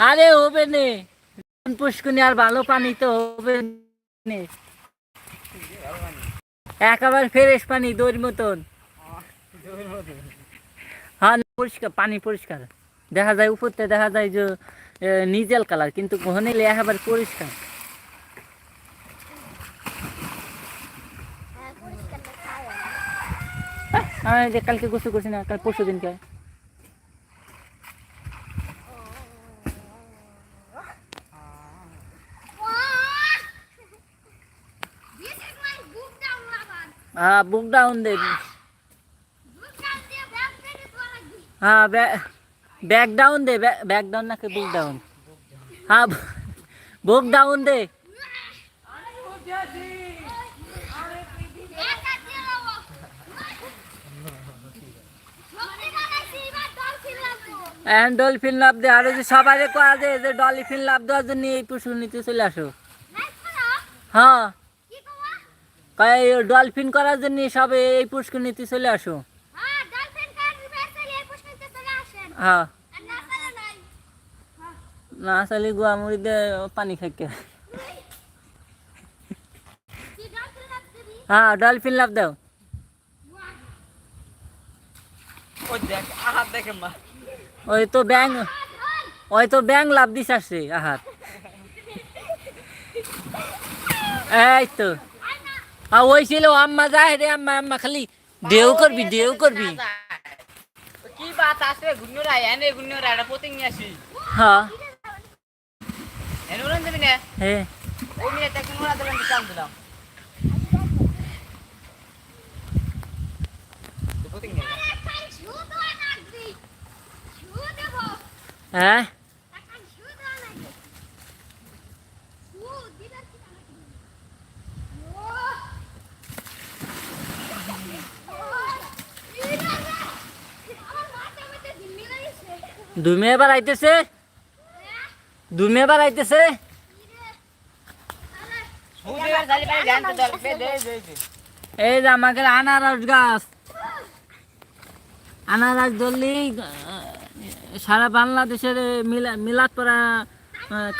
আরে হবে নে। পুষ্কুনি আর ভালো পানি তো হবে নে। একেবারে ফ্রেশ পানি দইর মতন। হ্যাঁ পরিষ্কার পানি পরিষ্কার। দেখা যায় উপরতে দেখা যায় যে নিজেল কালার কিন্তু ঘনিলে একেবারে পরিষ্কার। আমি যে কালকে গোসল করছি না কাল পরশু দিনকে হ্যাঁ বুক ডাউন দে. হ্যাঁ ব্যাক ডাউন দে ব্যাক ডাউন নাকি বুক ডাউন হ্যাঁ বুক ডাউন দে। এখন ডলফিন লাভ দে আর যে সবাই কয়া যে ডলফিন লাভ দেওয়ার জন্য এই পশু নিতে চলে আসো হ্যাঁ? কয় ডলফিন করার জন্য সব এই পুষ্কর নিতে চলে আসো। হ্যাঁ, চলে। হ্যাঁ। না পারে নাই। না আসলে গুয়া মুড়ি দে পানি খাইকে কি হ্যাঁ ডলফিন লাভ দাও। ওই দেখ আহাত দেখে মা। ওই তো ব্যাং ওই। তো ব্যাং লাভ দিস আসছে আহাত। এই তো। আর ওই ছিল আম্মা যায় রে আম্মা আম্মা খালি দেও করবি দেও করবি। কি বাত আছে গুন্নুরা এনে গুন্নুরা এটা পতিং আসি হ্যাঁ। এনে উড়ান দিবি না। হ্যাঁ ওই মিনিট একটা উড়া দিলাম দিলাম। দিলাম পতিং। হ্যাঁ এখন shoe দেওয়া লাগবে। Shoe দিলে কি লাগবে? ও। ও, এই রে রে। আমার মাথার মধ্যে ঝিল্লি লাগিয়েছে। দুমে এবার আইতেছে দুমে এবার আইতেছে এই যে আমাকে আনারস গাছ। আনারস ধরলি সারা বাংলাদেশের মিলা মিলাদ পরা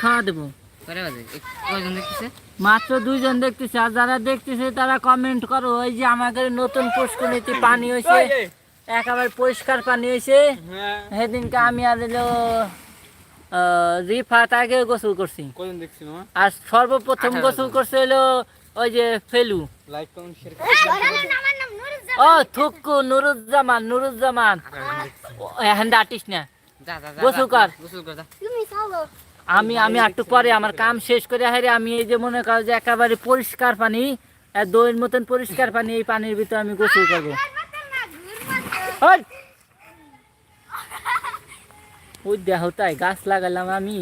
খাওয়া দেবো। করে বাজে? কয়জন দেখতেছে? মাত্র দুইজন দেখতেছে আর যারা দেখতেছে তারা কমেন্ট করো ওই যে আমাদের নতুন পুষ্করিতে পানি হয়েছে একেবারে পরিষ্কার পানি হয়েছে। হ্যাঁ। সেদিনকে আমি আর রিফাত আগে গোসল করছি। আর সর্বপ্রথম গোসল করছে হলো ওই যে ফেলু। ও থুক্কু নুরুজ্জামান নুরুজ্জামান। এখন ডাটিস না। গোসল কর। গোসল কর যা। তুমি চলো। আমি আমি একটু পরে আমার কাম শেষ করে হারে আমি এই যে মনে করো যে একেবারে পরিষ্কার পানি দইয়ের মতন পরিষ্কার পানি এই পানির ভিতরে আমি গোসল করব ঘুর মতন না, ঘুর মতন। ওই! ওই দেখো তাই গাছ লাগালাম আমি।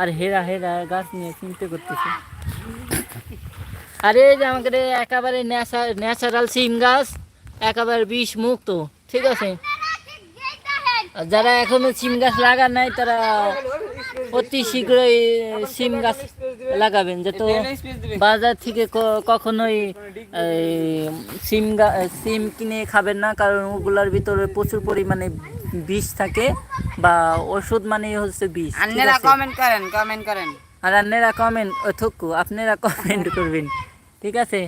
আর হেরা হেরা গাছ নিয়ে চিনতে করতেছি। আরে যে আমাকে রে একেবারে ন্যাচারাল সিম গাছ, একেবারে বিষ মুক্ত ঠিক আছে? যারা এখনও সিম গাছ লাগান নাই, তারা অতি শীঘ্রই সিম গাছ লাগাবেন যাতে বাজার থেকে কখনোই সিম সিম কিনে খাবেন না কারণ ওগুলোর ভিতরে প্রচুর পরিমাণে বিষ থাকে বা ওষুধ মানে হচ্ছে বিষ আপনারা কমেন্ট করেন কমেন্ট করেন। আর আপনারা কমেন্ট থুকু আপনারা কমেন্ট করবেন ঠিক আছে?